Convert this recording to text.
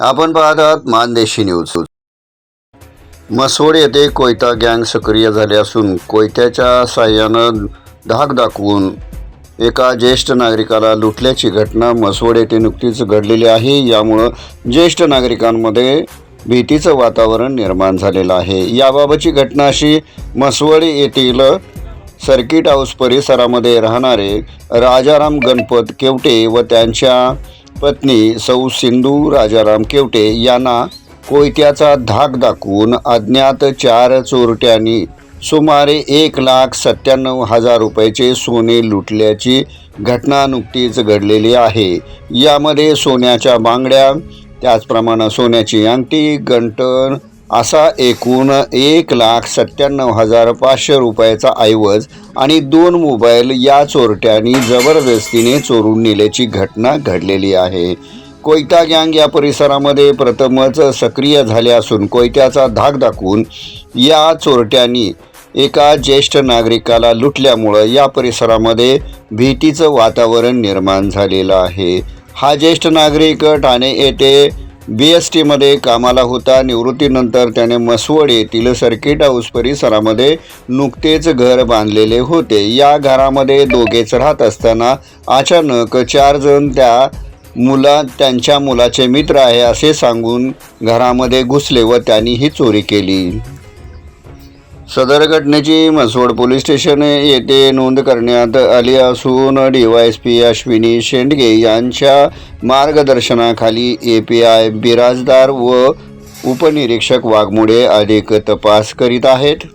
आपण पाहत आहात मानदेशी न्यूज. मसवड येथे कोयता गँग सक्रिय झाले असून कोयत्याच्या साह्यानं धाक दाखवून एका ज्येष्ठ नागरिकाला लुटल्याची घटना मसवड येथे नुकतीच घडलेली आहे. यामुळं ज्येष्ठ नागरिकांमध्ये भीतीचं वातावरण निर्माण झालेलं आहे. याबाबतची घटना अशी मसवड येथील सर्किट हाऊस परिसरामध्ये राहणारे राजाराम गणपत केवटे व त्यांच्या पत्नी सौ सिंधू राजाराम केवटे यांना कोयत्याचा धाक दाखवून अज्ञात चार चोरट्यांनी सुमारे एक लाख सत्त्याण्णव हजार रुपयाचे सोने लुटल्याची घटना नुकतीच घडलेली आहे. यामध्ये सोन्याच्या बांगड्या त्याचप्रमाणे सोन्याची अंगठी गंटण असा एकूण एक लाख सत्त्याण्णव हजार पाचशे रुपयाचा ऐवज आणि दोन मोबाईल या चोरट्यांनी जबरदस्तीने चोरून नेल्याची घटना घडलेली आहे. कोयता गँग या परिसरामध्ये प्रथमच सक्रिय झाले असून कोयत्याचा धाक दाखवून या चोरट्यांनी एका ज्येष्ठ नागरिकाला लुटल्यामुळं या परिसरामध्ये भीतीचं वातावरण निर्माण झालेलं आहे. हा ज्येष्ठ नागरिक ठाणे येथे बी एस टीमध्ये कामाला होता. निवृत्तीनंतर त्याने मसवड येथील सर्किट हाऊस परिसरामध्ये नुकतेच घर बांधलेले होते. या घरामध्ये दोघेच राहत असताना अचानक चार जण त्या मुला त्यांच्या मुलाचे मित्र आहे असे सांगून घरामध्ये घुसले व त्यांनी ही चोरी केली. सदर घटनेची म्हसवड पोलीस स्टेशन येथे नोंद करण्यात आली असून डीवायएसपी अश्विनी शेंडगे यांच्या मार्गदर्शनाखाली ए पी आय बिराजदार व उपनिरीक्षक वाघमोडे अधिक तपास करीत आहेत.